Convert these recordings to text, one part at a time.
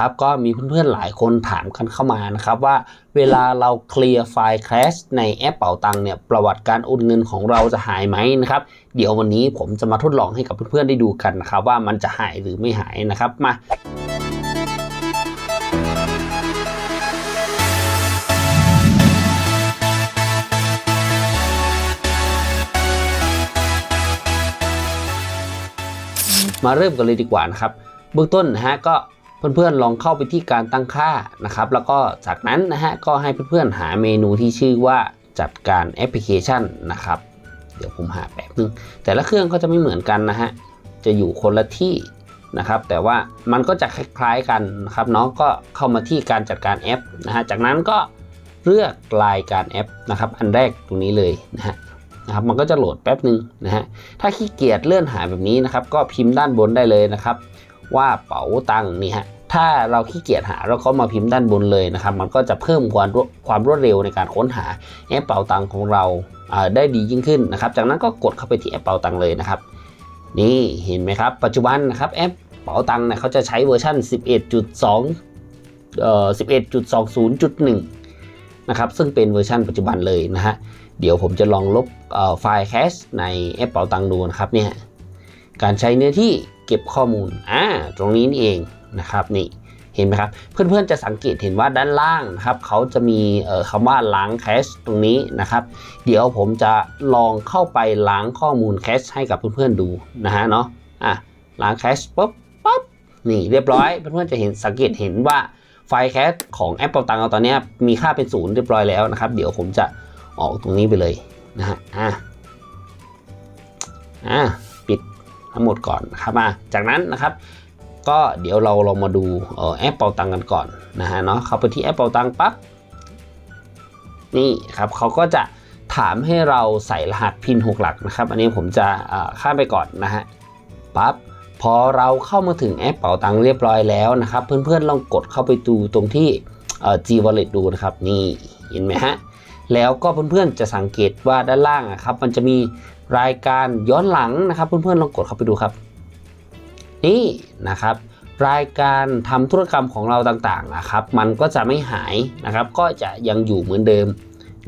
นะครับก็มีเพื่อนๆหลายคนถามกันเข้ามานะครับว่าเวลาเราเคลียร์ไฟล์แคชในแอปเป๋าตังเนี่ยประวัติการโอนเงินของเราจะหายไหมนะครับเดี๋ยววันนี้ผมจะมาทดลองให้กับเพื่อนๆได้ดูกันนะครับว่ามันจะหายหรือไม่หายนะครับมามาเริ่มกันเลยดีกว่านะครับ เบื้องต้นนะฮะก็ เพื่อนๆลองเข้าไปที่การตั้งค่านะครับ แล้วก็จากนั้นนะฮะก็ให้เพื่อนๆหาเมนูที่ชื่อว่าจัดการแอปพลิเคชันนะครับ เดี๋ยวผมหาแป๊บนึงแต่ละเครื่องก็จะไม่เหมือนกันนะฮะจะอยู่คนละที่นะครับ แต่ว่ามันก็จะคล้ายๆกันนะครับเนาะก็เข้ามาที่การจัดการแอปนะฮะจากนั้นก็เลือกรายการแอปนะครับ อันแรกตรงนี้เลยนะฮะนะครับมันก็จะโหลดแป๊บนึงนะฮะถ้าขี้เกียจเลื่อนหาแบบนี้นะครับ ก็พิมพ์ด้านบนได้เลยนะครับ ว่าเป๋าตังนี่ฮะถ้าเราขี้เกียจหาเราก็มาพิมพ์ด้านบนเลยนะครับ มันก็จะเพิ่มความรวดความรวดเร็วในการค้นหาแอปเป๋าตังของเราได้ดียิ่งขึ้นนะครับ จากนั้นก็กดเข้าไปที่แอปเป๋าตังเลยนะครับ นี่เห็นไหมครับ ปัจจุบันนะครับแอปเป๋าตังเนี่ยเขาจะใช้เวอร์ชัน11.2เอ่อ11.20.1 นะครับ ซึ่งเป็นเวอร์ชันปัจจุบันเลยนะฮะ เดี๋ยวผมจะลองลบไฟล์แคชในแอปเป๋าตังดูนะครับเนี่ย การใช้เนื้อที่เก็บข้อมูลอ่าตรงนี้นี่เองนะครับนี่เห็นไหมครับ เพื่อนๆจะสังเกตเห็นว่าด้านล่างนะครับเขาจะมีคำว่าล้างแคชตรงนี้นะครับ เดี๋ยวผมจะลองเข้าไปล้างข้อมูลแคชให้กับเพื่อนๆดูนะฮะเนาะอะล้างแคชปุ๊บปั๊บนี่เรียบร้อยเพื่อนๆจะเห็นสังเกตเห็นว่าไฟล์แคชของแอปเป๋าตังเราตอนนี้มีค่าเป็นศูนย์เรียบร้อยแล้วนะครับ เดี๋ยวผมจะออกตรงนี้ไปเลยนะฮะอะอะ ทั้งหมดก่อนนะครับมาจากนั้นนะครับ ก็เดี๋ยวเราลองมาดูแอปเป่าตังกันก่อนนะฮะเนาะเข้าไปที่แอปเป่าตังปั๊บนี่ครับเขาก็จะถามให้เราใส่รหัสพิน6หลักนะครับ อันนี้ผมจะข้ามไปก่อนนะฮะปั๊บพอเราเข้ามาถึงแอปเป๋าตังเรียบร้อยแล้วนะครับ เพื่อนๆลองกดเข้าไปดูตรงที่ G Wallet ดูนะครับ นี่เห็นไหมฮะ แล้วก็เพื่อนๆจะสังเกตว่าด้านล่างครับมันจะมีรายการย้อนหลังนะครับ เพื่อนๆลองกดเข้าไปดูครับ นี่นะครับ รายการทำธุรกรรมของเราต่างๆนะครับ มันก็จะไม่หายนะครับ ก็จะยังอยู่เหมือนเดิม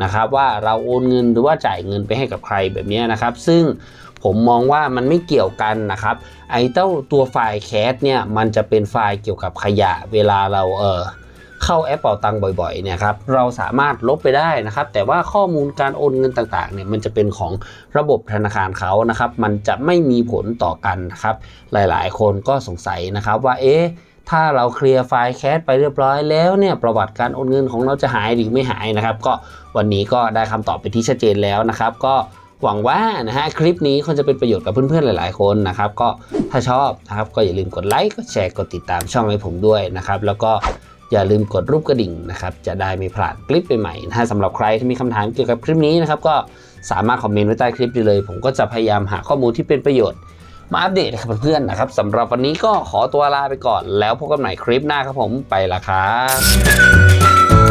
นะครับ ว่าเราโอนเงินหรือว่าจ่ายเงินไปให้กับใครแบบนี้นะครับ ซึ่งผมมองว่ามันไม่เกี่ยวกันนะครับ ไอ้เจ้าตัวไฟล์แคสเนี่ยมันจะเป็นไฟล์เกี่ยวกับขยะเวลาเราเออ เข้าแอปเป่าตังบ่อยๆเนี่ยครับเราสามารถลบไปได้นะครับ แต่ว่าข้อมูลการโอนเงินต่างๆเนี่ยมันจะเป็นของระบบธนาคารเขานะครับ มันจะไม่มีผลต่อกันนะครับ หลายๆ คนก็สงสัยนะครับว่าเอ๊ะถ้าเราเคลียร์ไฟล์แคสไปเรียบร้อยแล้วเนี่ยประวัติการโอนเงินของเราจะหายหรือไม่หายนะครับ ก็วันนี้ก็ได้คำตอบไปที่ชัดเจนแล้วนะครับ ก็หวังว่านะฮะคลิปนี้คงจะเป็นประโยชน์กับเพื่อนๆหลาย ๆ คนนะครับ ก็ถ้าชอบนะครับก็อย่าลืมกดไลค์กดแชร์กดติดตามช่องให้ผมด้วยนะครับ แล้วก็ อย่าลืมกดรูปกระดิ่งนะครับจะได้ไม่พลาดคลิปใหม่ๆนะสำหรับใครที่มีคำถามเกี่ยวกับคลิปนี้นะครับก็สามารถคอมเมนต์ไว้ใต้คลิปได้เลย ผมก็จะพยายามหาข้อมูลที่เป็นประโยชน์ มาอัปเดตให้กับเพื่อนๆนะครับสำหรับวันนี้ก็ขอตัวลาไปก่อน แล้วพบกันใหม่คลิปหน้าครับผมไปละครับ